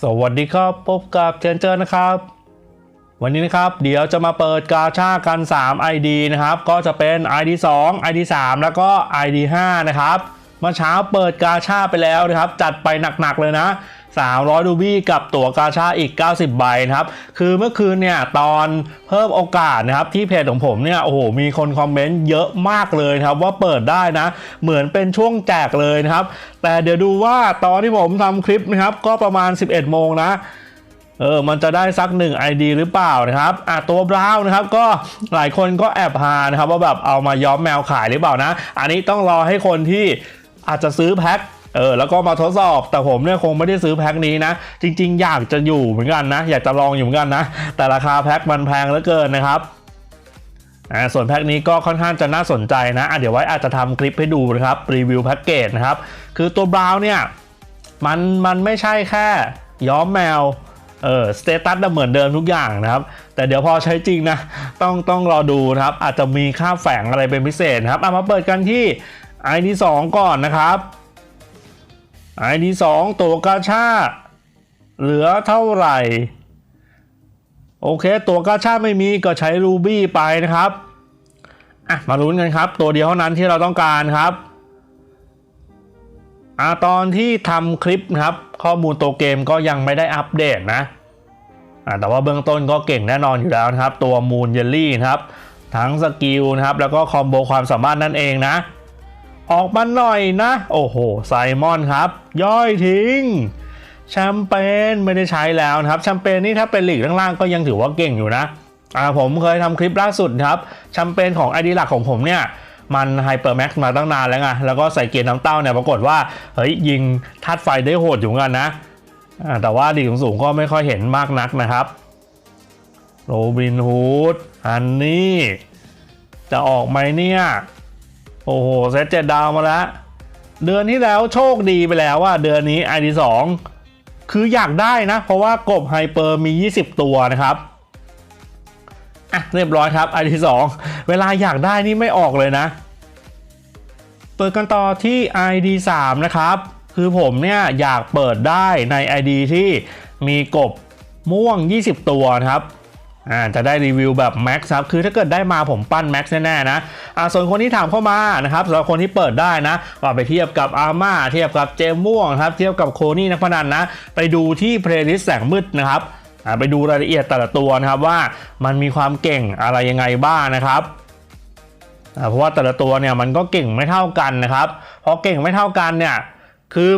สวัสดีครับพบกับเทนเจอร์นะครับ วันนี้นะครับ เดี๋ยวจะมาเปิดกาชากัน 3 ID นะครับ ก็จะเป็น ID 2 ID 3 แล้วก็ ID 5 นะครับเมื่อเช้าเปิดกาชาไปแล้วนะครับ จัดไปหนักๆเลยนะ 300ดูบี้กับตั๋วกาชาอีก 90 ใบนะครับ คือเมื่อคืนเนี่ยตอนเพิ่มโอกาสนะครับที่เพจของผมเนี่ยโอ้โหมีคนคอมเมนต์เยอะมากเลยครับว่าเปิดได้นะ เหมือนเป็นช่วงแจกเลยนะครับ แต่เดี๋ยวดูว่าตอนที่ผมทำคลิปนะครับก็ประมาณ 11 โมงนะเออ มันจะได้สักหนึ่ง ID หรือเปล่านะครับอะตัวบราวน์นะครับ ก็หลายคนก็แอบหานะครับว่าแบบเอามาย้อมแมวขายหรือเปล่านะ อันนี้ต้องรอให้คนที่อาจจะซื้อแพ็ค เออแล้วก็มาทดสอบแต่ผมเนี่ยคงไม่ได้ซื้อแพ็คนี้นะ จริง ๆ อยากจะอยู่เหมือนกันนะ อยากจะลองอยู่เหมือนกันนะ แต่ราคาแพ็คมันแพงเหลือเกินนะครับอ่าส่วนแพ็คนี้ก็ค่อนข้างจะน่าสนใจนะะเดี๋ยวไว้อาจจะทำคลิปให้ดูนะครับรีวิวแพ็กเกจนะครับ คือตัวบราวน์เนี่ยมันมันไม่ใช่แค่ย้อมแมวเออสเตตัสเหมือนเดิมทุกอย่างนะครับ แต่เดี๋ยวพอใช้จริงนะ ต้องต้องรอดูนะครับ อาจจะมีค่าแฝงอะไรเป็นพิเศษนะครับเอามาเปิดกันที่ ID 2ก่อนนะครับ ID 2ตัวกาชาเหลือเท่าไหร่ โอเค ตัวกาชาไม่มีก็ใช้รูบี้ไปนะครับอะมาลุ้นกันครับ ตัวเดียวเท่านั้นที่เราต้องการครับอะตอนที่ทำคลิปครับ ข้อมูลตัวเกมก็ยังไม่ได้อัปเดตนะอะแต่ว่าเบื้องต้นก็เก่งแน่นอนอยู่แล้วนะครับ ตัวมูนเยลลี่นะครับ ทั้งสกิลนะครับ แล้วก็คอมโบความสามารถนั่นเองนะ ออกมาหน่อยนะ โอ้โห ไซมอนครับ ย่อยทิ้ง แชมเปญไม่ได้ใช้แล้วนะครับ แชมเปญนี่ถ้าเป็นหลีกล่างๆก็ยังถือว่าเก่งอยู่นะอ่าผมเคยทำคลิปล่าสุดครับ แชมเปญของไอดีหลักของผมเนี่ยมันไฮเปอร์แม็กซ์มาตั้งนานแล้วไง แล้วก็ใส่เกียร์น้ำเต้าเนี่ยปรากฏว่า เฮ้ย ยิงทัดไฟได้โหดอยู่กันนะอ่าแต่ว่าดีสูงๆก็ไม่ค่อยเห็นมากนักนะครับ โรบินฮูด อันนี้ จะออกไหมเนี่ย โอ้โหเซตเจ็ดดาวมาแล้วเดือนที่แล้วโชคดีไปแล้วว่าเดือนนี้ ID 2คืออยากได้นะ เพราะว่ากบไฮเปอร์มี 20 ตัวนะครับอะเรียบร้อยครับ ID 2เวลาอยากได้นี่ไม่ออกเลยนะ เปิดกันต่อที่ ID 3 นะครับ คือผมเนี่ยอยากเปิดได้ใน ID ที่มีกบม่วง 20 ตัวนะครับ อ่าจะได้รีวิวแบบแม็กซ์ครับ คือถ้าเกิดได้มาผมปั้นแม็กซ์แน่ๆนะอ่าส่วนคนที่ถามเข้ามานะครับสำหรับคนที่เปิดได้นะว่าไปเทียบกับอาร์ม่าเทียบกับเจมม่วงครับ เทียบกับโคนี่นักพนันนะ ไปดูที่เพลย์ลิสต์แสงมืดนะครับอ่าไปดูรายละเอียดแต่ละตัวนะครับว่ามันมีความเก่งอะไรยังไงบ้างนะครับอ่าเพราะว่าแต่ละตัวเนี่ยมันก็เก่งไม่เท่ากันนะครับพอเก่งไม่เท่ากันเนี่ยคือ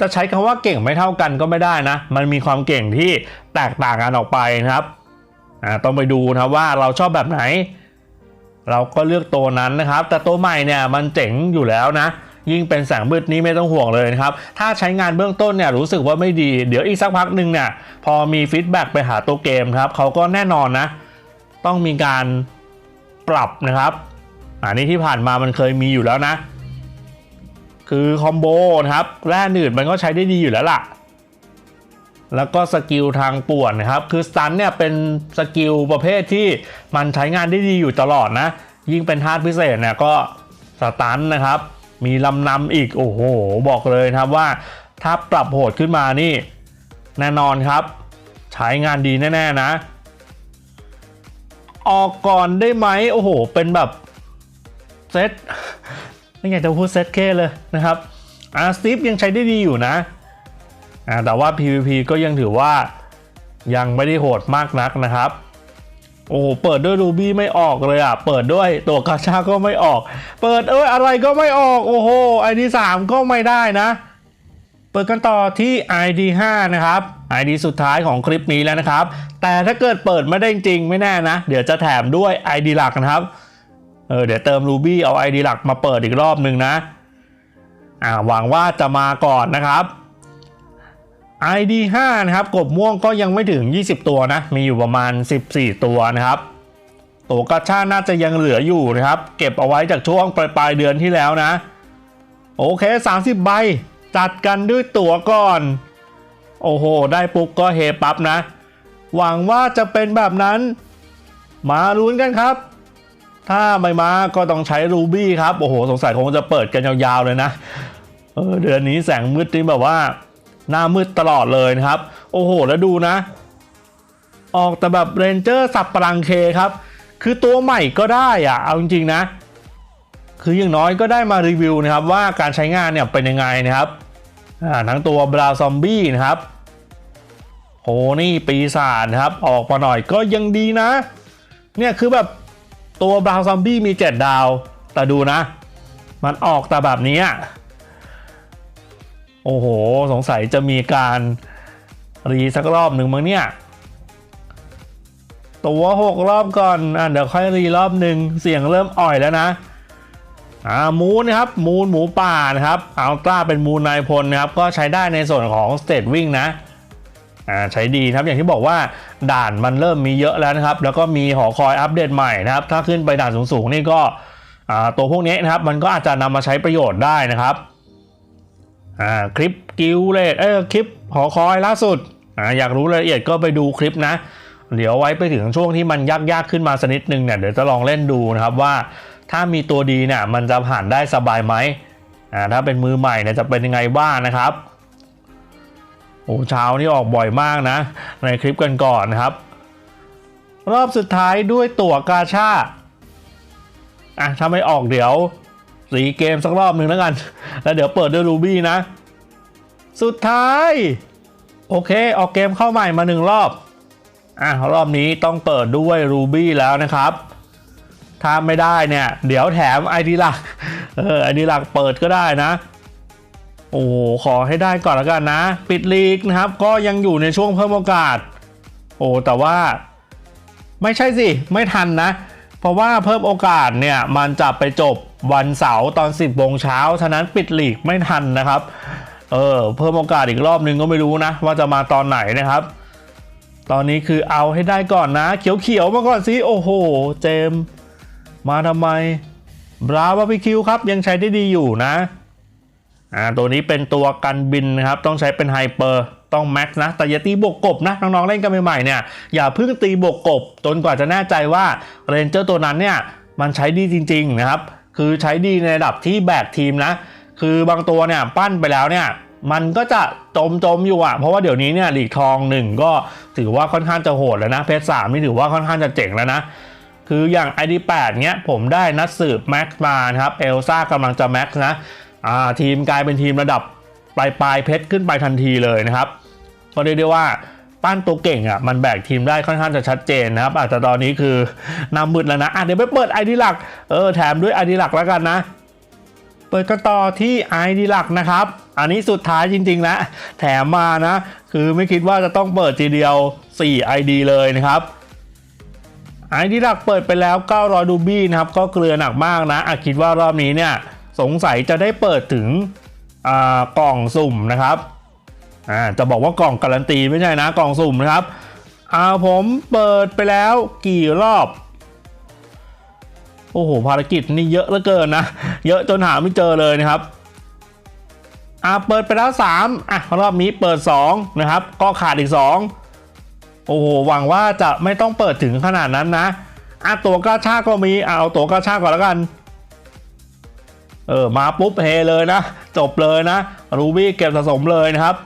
จะใช้คำว่าเก่งไม่เท่ากันก็ไม่ได้นะ มันมีความเก่งที่แตกต่างกันออกไปนะครับ อ่าต้องไปดูนะว่าเราชอบแบบไหน เราก็เลือกตัวนั้นนะครับ แต่ตัวใหม่เนี่ยมันเจ๋งอยู่แล้วนะ ยิ่งเป็นแสงมืดนี้ไม่ต้องห่วงเลยนะครับ ถ้าใช้งานเบื้องต้นเนี่ยรู้สึกว่าไม่ดี เดี๋ยวอีกสักพักหนึ่งเนี่ยพอมีฟีดแบ็กไปหาตัวเกมครับเขาก็แน่นอนนะ ต้องมีการปรับนะครับอันนี้ที่ผ่านมามันเคยมีอยู่แล้วนะ คือคอมโบนะครับแร่หนืดมันก็ใช้ได้ดีอยู่แล้วล่ะ แล้วก็สกิลทางป่วนนะครับ คือสตันเนี่ยเป็นสกิลประเภทที่มันใช้งานได้ดีอยู่ตลอดนะ ยิ่งเป็นธาตุพิเศษเนี่ยก็สตันนะครับ มีลำนำอีกโอ้โห บอกเลยครับว่า ถ้าปรับโหดขึ้นมานี่ แน่นอนครับ ใช้งานดีแน่ ๆ นะ ออกก่อนได้ไหมโอ้โห เป็นแบบเซตไม่อยากจะพูดเซตเคเลยนะครับอาร์สติฟยังใช้ได้ดีอยู่นะ แต่ว่า PVP ก็ยังถือว่ายังไม่ได้โหดมากนักนะครับ โอ้เปิดด้วยรูบี้ไม่ออกเลยอะ เปิดด้วยตัวกาชาก็ไม่ออก เปิดเอ้ยอะไรก็ไม่ออก โอ้โห ID 3ก็ไม่ได้นะ เปิดกันต่อที่ ID 5นะครับ ID สุดท้ายของคลิปนี้แล้วนะครับ แต่ถ้าเกิดเปิดไม่ได้จริงไม่แน่นะ เดี๋ยวจะแถมด้วย ID หลักนะครับ เออเดี๋ยวเติม Ruby เอา ID หลักมาเปิดอีกรอบหนึ่งนะ อ่าหวังว่าจะมาก่อนนะครับ ID 5 นะครับกบม่วงก็ยังไม่ถึง 20 ตัวนะ มีอยู่ประมาณ 14 ตัวนะครับ ตัวกระชาน่าจะยังเหลืออยู่นะครับ เก็บเอาไว้จากช่วงปลายปลายเดือนที่แล้วนะ โอเค 30 ใบ จัดกันด้วยตัวก่อน โอ้โห ได้ปุ๊บก็เฮปั๊บนะ หวังว่าจะเป็นแบบนั้น มาลุ้นกันครับ ถ้าไม่มาก็ต้องใช้รูบี้ครับ โอ้โห สงสัยคงจะเปิดกันยาวๆเลยนะเออเดือนนี้แสงมืดนี่แบบว่า หน้ามืดตลอดเลยนะครับ โอ้โห แล้วดูนะ ออกแต่แบบเรนเจอร์สับปรังเคครับ คือตัวใหม่ก็ได้อะเอาจริงๆนะ คืออย่างน้อยก็ได้มารีวิวนะครับ ว่าการใช้งานเนี่ยเป็นยังไงนะครับทั้งตัวบราซอมบี้นะครับโหนี่ปีศาจนะครับ ออกมาหน่อยก็ยังดีนะ เนี่ยคือแบบตัวบราวซอมบี้มี 7 ดาว แต่ดูนะ มันออกแต่แบบนี้อะ โอ้โห สงสัยจะมีการรีสักรอบหนึ่งมั้งเนี่ย ตัวหกรอบก่อนอะเดี๋ยวค่อยรีรอบหนึ่งเสียงเริ่มอ่อยแล้วนะอ่ามูนนะครับ มูนหมูป่านะครับอัลตร้าเป็นมูนนายพลนะครับ ก็ใช้ได้ในส่วนของสเตทวิ่งนะอ่าใช้ดีครับอย่างที่บอกว่าด่านมันเริ่มมีเยอะแล้วนะครับ แล้วก็มีหอคอยอัปเดตใหม่นะครับ ถ้าขึ้นไปด่านสูงๆนี่ก็อ่าตัวพวกนี้นะครับ มันก็อาจจะนำมาใช้ประโยชน์ได้นะครับ อ่าคลิปกิลเลตเออคลิปหอคอยล่าสุดอ่าอยากรู้รายละเอียดก็ไปดูคลิปนะ เดี๋ยวไว้ไปถึงช่วงที่มันยากๆขึ้นมาสักนิดนึงเนี่ยเดี๋ยวจะลองเล่นดูนะครับว่า ถ้ามีตัวดีเนี่ยมันจะผ่านได้สบายไหมอ่าถ้าเป็นมือใหม่เนี่ยจะเป็นยังไงบ้างนะครับโอ้เช้านี่ออกบ่อยมากนะ ในคลิปกันก่อนนะครับ รอบสุดท้ายด้วยตั๋วกาชาอะถ้าไม่ออกเดี๋ยว สีเกมสักรอบหนึ่งแล้วกัน แล้วเดี๋ยวเปิดด้วยรูบี้นะ สุดท้าย โอเค ออกเกมเข้าใหม่มาหนึ่งรอบ อะ รอบนี้ต้องเปิดด้วยรูบี้แล้วนะครับ ถ้าไม่ได้เนี่ย เดี๋ยวแถม ID หลัก เออ ID หลักเปิดก็ได้นะ โอ้ขอให้ได้ก่อนแล้วกันนะ ปิดลีกนะครับ ก็ยังอยู่ในช่วงเพิ่มโอกาส โอ้แต่ว่า ไม่ใช่สิ ไม่ทันนะ เพราะว่าเพิ่มโอกาสเนี่ยมันจะไปจบ วันเสาร์ตอน 10โมงเช้า ฉะนั้นปิดลีกไม่ทันนะครับ เออ เพิ่มโอกาสอีกรอบนึงก็ไม่รู้นะ ว่าจะมาตอนไหนนะครับ ตอนนี้คือเอาให้ได้ก่อนนะ เขียวๆมาก่อนสิ โอ้โห เจม มาทำไม บราบาร์บีคิวครับ ยังใช้ได้ดีอยู่นะ อ่า ตัวนี้เป็นตัวกันบินนะครับ ต้องใช้เป็นไฮเปอร์ต้องแม็กซ์นะแต่อย่าตีบวกกบนะ น้องๆเล่นกันใหม่ๆเนี่ยอย่าเพิ่งตีบวกกบจนกว่าจะแน่ใจว่าเรนเจอร์ตัวนั้นเนี่ยมันใช้ดีจริง ๆ นะครับ คือใช้ดีในระดับที่แบกทีมนะ คือบางตัวเนี่ยปั้นไปแล้วเนี่ยมันก็จะจมจมอยู่อะเพราะว่าเดี๋ยวนี้เนี่ยหลีกทองหนึ่งก็ถือว่าค่อนข้างจะโหดแล้วนะ เพชรสามนี่ถือว่าค่อนข้างจะเจ๋งแล้วนะ คืออย่าง ID8 เนี้ยผมได้นัดสืบแม็กมาครับ เอลซ่ากำลังจะแม็กนะอ่าทีมกลายเป็นทีมระดับปลายปลายๆเพชรขึ้นไปทันทีเลยนะครับ ก็เรียกได้ว่า ปั้นตัวเก่งอะมันแบกทีมได้ค่อนข้างจะชัดเจนนะครับอาจจะตอนนี้คือนำมืดแล้วนะอะเดี๋ยวไปเปิด ID หลักเออแถมด้วย ID หลักแล้วกันนะ เปิดกันต่อที่ ID หลักนะครับ อันนี้สุดท้ายจริงๆแล้วแถมมานะ คือไม่คิดว่าจะต้องเปิดทีเดียว 4 ID เลยนะครับไอทีหลักเปิดไปแล้ว900ดูบี้นะครับก็เกลือหนักมากนะอะคิดว่ารอบนี้เนี่ยสงสัยจะได้เปิดถึงอ่ากล่องสุ่มนะครับ อ่าจะบอกว่ากล่องการันตีไม่ใช่นะกล่องสุ่มนะครับอ่าผมเปิดไปแล้วกี่รอบ โอ้โหภารกิจนี่เยอะเหลือเกินนะ เยอะจนหาไม่เจอเลยนะครับอ่าเปิดไปแล้ว 3อะรอบนี้เปิด 2 นะครับ ก็ขาดอีก 2 โอ้โหหวังว่าจะไม่ต้องเปิดถึงขนาดนั้นนะอะตัวกระชากก็มีอเอาตัวกระชากก่อนแล้วกันเออมาปุ๊บเฮเลยนะ จบเลยนะรูบี้เก็บสะสมเลยนะครับ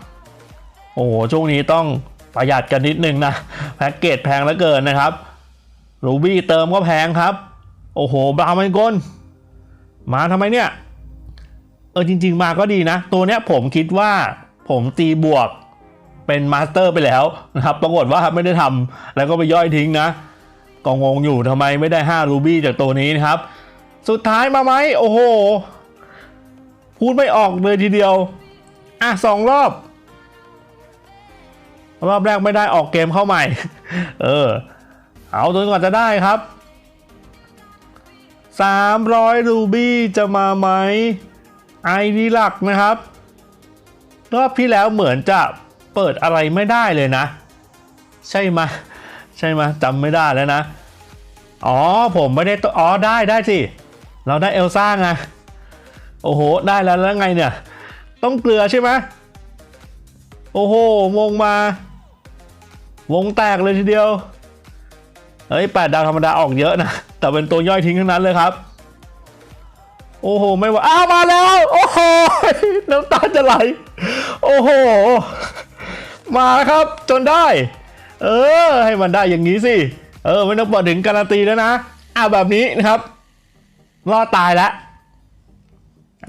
อ้โห ช่วงนี้ต้องประหยัดกันนิดนึงนะแพ็กเกจแพงเหลือเกินนะครับรูบี้เติมก็แพงครับ โอ้โหบรามันกลมาทำไมเนี่ย เออจริง ๆ มาก็ดีนะ ตัวเนี้ยผมคิดว่าผมตีบวกเป็นมาสเตอร์ไปแล้วนะครับ ปรากฏว่าไม่ได้ทำแล้วก็ไปย่อยทิ้งนะก็งงอยู่ทำไมไม่ได้ 5 รูบี้จากตัวนี้นะครับ สุดท้ายมาไหมโอ้โห พูดไม่ออกเลยทีเดียว อะสองรอบ รอบแรกไม่ได้ออกเกมเข้าใหม่ เออ เอาจนกว่าจะได้ครับ 300 รูบี้จะมาไหมไอดีหลักนะครับ รอบที่แล้วเหมือนจะเปิดอะไรไม่ได้เลยนะ ใช่ไหมใช่ไหมจำไม่ได้แล้วนะ อ๋อผมไม่ได้ตัวอ๋อได้ได้สิ เราได้เอลซ่าไงโอ้โห ได้แล้วแล้วไงเนี่ย ต้องเกลือใช่ไหมโอ้โหวงมา วงแตกเลยทีเดียว เฮ้ยแปดดาวธรรมดาออกเยอะนะ แต่เป็นตัวย่อยทิ้งทั้งนั้นเลยครับ โอ้โห ไม่ว่าอ้าวมาแล้ว โอ้โห น้ำตาจะไหล โอ้โห มาแล้วครับ จนได้ เออ ให้มันได้อย่างนี้สิ เออ ไม่ต้องบอกถึงการันตีแล้วนะอ่าแบบนี้นะครับรอดตายแล้ว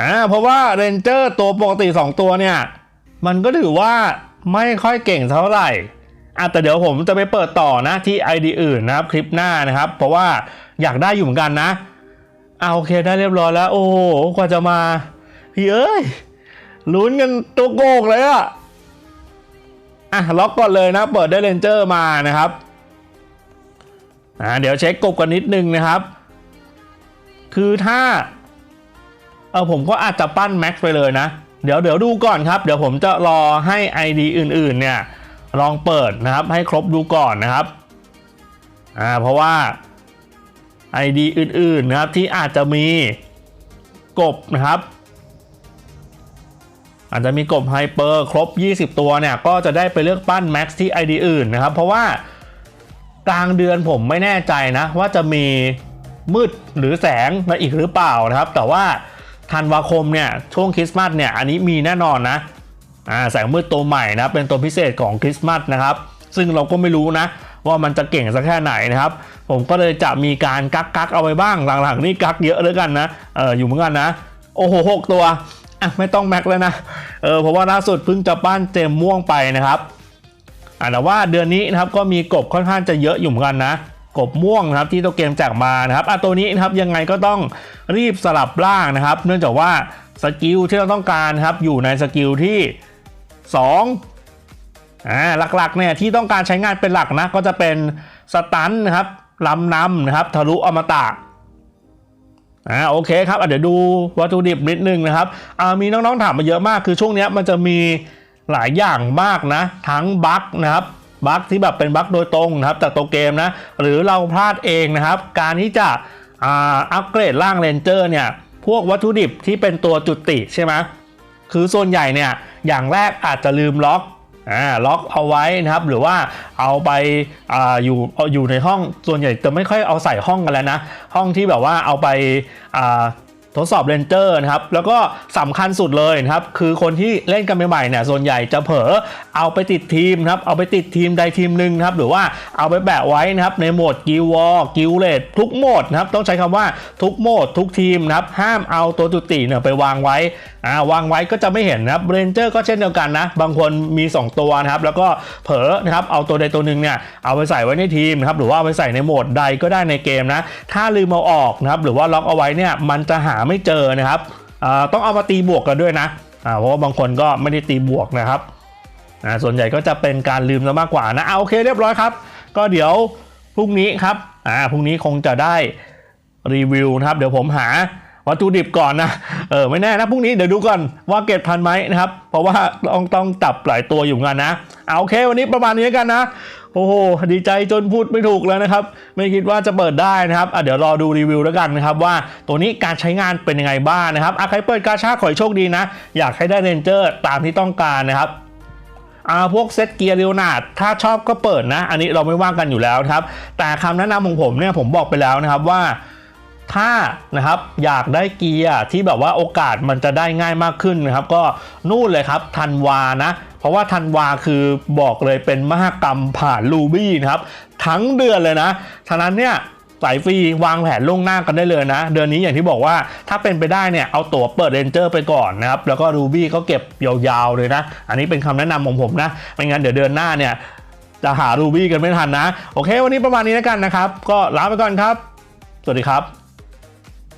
อ่าเพราะว่าเรนเจอร์ตัวปกติ 2 ตัวเนี่ย มันก็ถือว่าไม่ค่อยเก่งเท่าไหร่ อะแต่เดี๋ยวผมจะไปเปิดต่อนะที่ ID อื่นนะครับคลิปหน้านะครับ เพราะว่าอยากได้อยู่เหมือนกันนะอ่าโอเคได้เรียบร้อยแล้ว โอ้กว่าจะมา พี่เอ้ยลุ้นกันตัวโกกเลยอะอะล็อกก่อนเลยนะเปิดได้เรนเจอร์มานะครับอ่าเดี๋ยวเช็คกบกันนิดนึงนะครับ คือถ้าเออผมก็อาจจะปั้นแม็กซ์ไปเลยนะ เดี๋ยวเดี๋ยวดูก่อนครับ เดี๋ยวผมจะรอให้ ID อื่น ๆ เนี่ย ลองเปิดนะครับให้ครบดูก่อนนะครับอ่าเพราะว่า ID อื่นๆนะครับที่อาจจะมีกบนะครับ อาจจะมีกบไฮเปอร์ครบ 20 ตัวเนี่ย ก็จะได้ไปเลือกปั้นแม็กซ์ที่ ID อื่นนะครับ เพราะว่ากลางเดือนผมไม่แน่ใจนะ ว่าจะมีมืดหรือแสงมาอีกหรือเปล่านะครับ แต่ว่าธันวาคมเนี่ยช่วงคริสต์มาสเนี่ยอันนี้มีแน่นอนนะ อ่าแสงมืดตัวใหม่นะเป็นตัวพิเศษของคริสต์มาสนะครับ ซึ่งเราก็ไม่รู้นะ ว่ามันจะเก่งสักแค่ไหนนะครับ ผมก็เลยจะมีการกักกักเอาไว้บ้างหลังๆนี่กักเยอะเลยกันนะเอออยู่เหมือนกันนะ โอ้โหหกตัวอะไม่ต้องแม็กแล้วนะเออเพราะว่าล่าสุดเพิ่งจะปั้นเจมม่วงไปนะครับอ่าแต่ว่าเดือนนี้นะครับก็มีกบค่อนข้างจะเยอะอยู่เหมือนกันนะกบม่วงนะครับที่ตัวเกมแจกมานะครับอะตัวนี้นะครับยังไงก็ต้องรีบสลับร่างนะครับ เนื่องจากว่าสกิลที่เราต้องการครับอยู่ในสกิลที่ 2อ่าหลักๆเนี่ยที่ต้องการใช้งานเป็นหลักนะก็จะเป็นสตันนะครับลำนำนะครับทะลุอมตะอ่าโอเคครับเดี๋ยวดูวัตถุดิบนิดนึงนะครับอ่ามีน้องๆถามมาเยอะมากคือช่วงนี้มันจะมีหลายอย่างมากนะ ทั้งบั๊กนะครับบั๊กที่แบบเป็นบั๊กโดยตรงนะครับจากตัวเกมนะหรือเราพลาดเองนะครับ การที่จะอ่าอัปเกรดร่างเรนเจอร์เนี่ยพวกวัตถุดิบที่เป็นตัวจุติใช่ไหม คือส่วนใหญ่เนี่ยอย่างแรกอาจจะลืมล็อกอ่าล็อกเอาไว้นะครับ หรือว่าเอาไปอ่าอยู่เอาอยู่ในห้องส่วนใหญ่จะไม่ค่อยเอาใส่ห้องกันแล้วนะ ห้องที่แบบว่าเอาไปอ่าทดสอบเรนเจอร์นะครับแล้วก็สำคัญสุดเลยนะครับคือคนที่เล่นกันใหม่ๆเนี่ยส่วนใหญ่จะเผลอเอาไปติดทีมครับเอาไปติดทีมใดทีมหนึ่งครับหรือว่าเอาไปแปะไว้นะครับในโหมดกิววอลกิวเลตทุกโหมดนะครับต้องใช้คำว่าทุกโหมดทุกทีมนะครับห้ามเอาตัวจุติเนี่ยไปวางไว้อ่าวางไว้ก็จะไม่เห็นนะครับเรนเจอร์ก็เช่นเดียวกันนะ บางคนมี 2 ตัวนะครับแล้วก็เผลอนะครับเอาตัวใดตัวหนึ่งเนี่ยเอาไปใส่ไว้ในทีมนะครับหรือว่าเอาไปใส่ในโหมดใดก็ได้ในเกมนะ ถ้าลืมเอาออกนะครับหรือว่าล็อกเอาไว้เนี่ยมันจะหาไม่เจอนะครับอ่าต้องเอามาตีบวกกันด้วยนะอ่าเพราะว่าบางคนก็ไม่ได้ตีบวกนะครับอ่าส่วนใหญ่ก็จะเป็นการลืมซะมากกว่านะเอาโอเคเรียบร้อยครับ ก็เดี๋ยวพรุ่งนี้ครับอ่าพรุ่งนี้คงจะได้รีวิวนะครับ เดี๋ยวผมหา วัตถุดิบก่อนนะ เออไม่แน่นะพรุ่งนี้เดี๋ยวดูก่อนว่าเก็บทันไหมนะครับ เพราะว่าต้องต้องจับหลายตัวอยู่เหมือนกันนะ เอาโอเค วันนี้ประมาณนี้กันนะ โอ้โหดีใจจนพูดไม่ถูกแล้วนะครับ ไม่คิดว่าจะเปิดได้นะครับอะเดี๋ยวรอดูรีวิวแล้วกันนะครับว่าตัวนี้การใช้งานเป็นยังไงบ้างนะครับอะใครเปิดกาชาขอโชคดีนะ อยากให้ได้เรนเจอร์ตามที่ต้องการนะครับอ่าพวกเซตเกียร์เรียวนาดถ้าชอบก็เปิดนะ อันนี้เราไม่ว่างกันอยู่แล้วครับ แต่คำแนะนำของผมเนี่ยผมบอกไปแล้วนะครับว่า ถ้านะครับอยากได้เกียร์ที่แบบว่าโอกาสมันจะได้ง่ายมากขึ้นนะครับ ก็นู่นเลยครับธันวานะเพราะว่าธันวาคือบอกเลยเป็นมหกรรมผ่านลูบี้นะครับทั้งเดือนเลยนะ ฉะนั้นเนี่ยสายฟรีวางแผนล่วงหน้ากันได้เลยนะ เดือนนี้อย่างที่บอกว่าถ้าเป็นไปได้เนี่ยเอาตั๋วเปิดเรนเจอร์ไปก่อนนะครับ แล้วก็รูบี้ก็เก็บยาวๆเลยนะ อันนี้เป็นคำแนะนำของผมนะ ไม่งั้นเดี๋ยวเดือนหน้าเนี่ยจะหารูบี้กันไม่ทันนะ โอเค วันนี้ประมาณนี้แล้วกันนะครับ ก็ลาไปก่อนครับ สวัสดีครับ